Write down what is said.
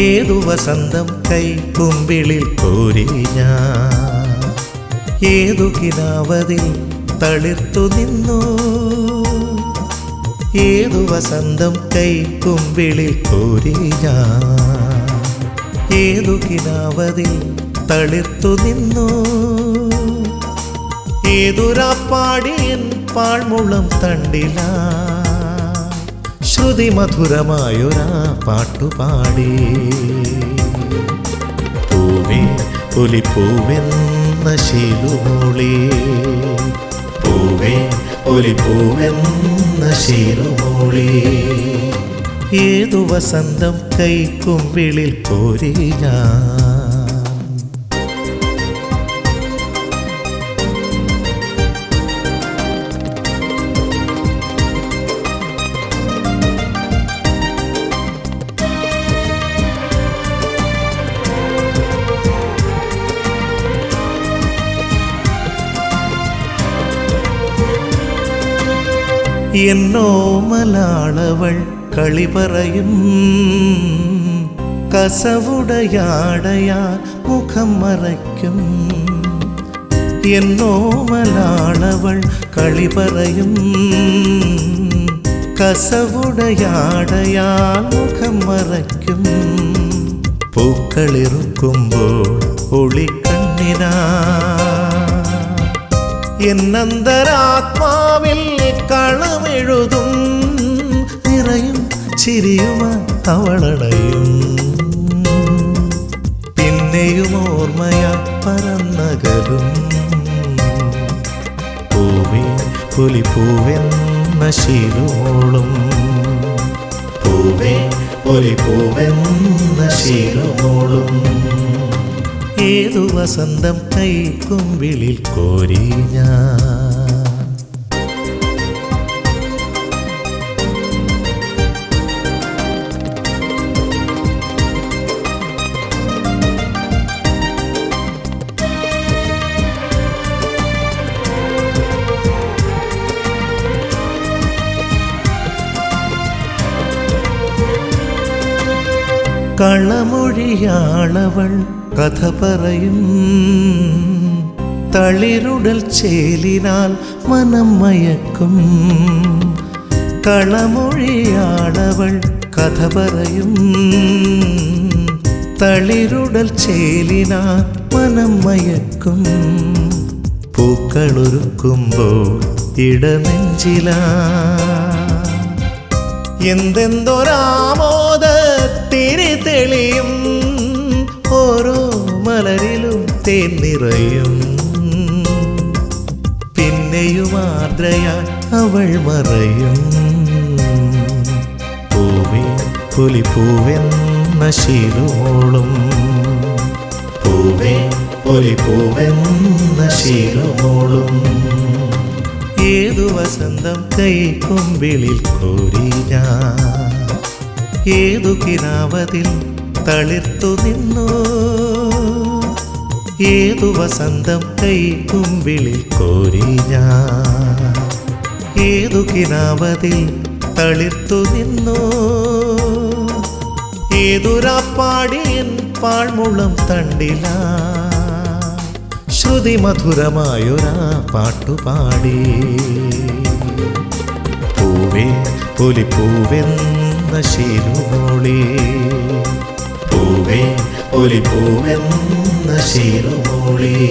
ഏതു വസന്തം കൈക്കുമ്പിളിൽ കോരി ഞാൻ. ഏതു കിനാവതിൽ തളിർത്തു നിന്നു. ഏതു വസന്തം കൈക്കുമ്പിളിൽ കോരി ഞാൻ. ഏതു കിനാവതിൽ തളിർത്തു നിന്നു. ഏതുരാപ്പാടിയൻ പാഴ്മുളം തണ്ടില. ശ്രുതി മധുരമായൊരാ പാട്ടുപാടി പൂവേ ഒലിപ്പൂവെന്ന ശീലുമൂളി. പൂവേ ഒലിപ്പൂവെന്ന ശീലുമൂളി. ഏതു വസന്തം കൈക്കുമ്പിളിൽ വിളിൽ ഞാൻ. എന്നോ മലാളവൾ കളി പറയും. കസവുടയാടയാ മുഖം മറയ്ക്കും. എന്നോ മലാളവൾ കളി പറയും. കസവുടയാടയാ മുഖം മറയ്ക്കും. പൂക്കളിറുക്കുമ്പോൾ ഒളിക്കണ്ണിനാ. എന്നന്തരാത്മാവിൽ കളമെഴുതും നിറയും ചിരിയുമ തവളടയും പിന്നെയും ഓർമ്മയ പറന്നകലും പൂവേ പുലിപ്പൂവെന്ന പൂവേ ഒലിപ്പൂവെന്ന ശീലുമോളും ഏതു വസന്തം കൈക്കുമ്പിളിൽ കോരി ഞാൻ. കളമൊഴിയാളവൾ കഥ പറയും. തളിരുടൽ ചേലിനാൽ മനം മയക്കും. കളമൊഴിയാളവൾ കഥ പറയും. തളിരുടൽ ചേലിനാൽ മനം മയക്കും. പൂക്കളൊരുക്കുമ്പോൾ ഇടനെഞ്ചില. എന്തെന്തൊരാമോദ തിരി തെളിയും ഓരോ മലരിലും തേൻ നിറയും. പിന്നെയും ആർദ്രയാൽ അവൾ മറയും. പൂവേ പുലിപ്പൂവെന്ന ശീലുമോളും പൂവേ പുലിപ്പൂവെന്ന ശീലുമോളും ഏതു വസന്തം കൈക്കൊമ്പിളിൽ കോരി ഞാൻ ഏതു കിനാവതിൽ തളിർത്തു നിന്നു? ഏതു വസന്തം കൈ കുമ്പിളിൽ കോരി ഞാൻ? ഏതു കിനാവതിൽ തളിർത്തു നിന്നു? ഏതുരാപ്പാടിയൻ പാഴ്മുളം തണ്ടില? ശ്രുതി മധുരമായൊരാ പാട്ടുപാടി പൂവേ പുലിപ്പൂവെന്ന ശീലുമോളി. പൂവേ പുലിപ്പൂവെന്ന ശീലുമോളി.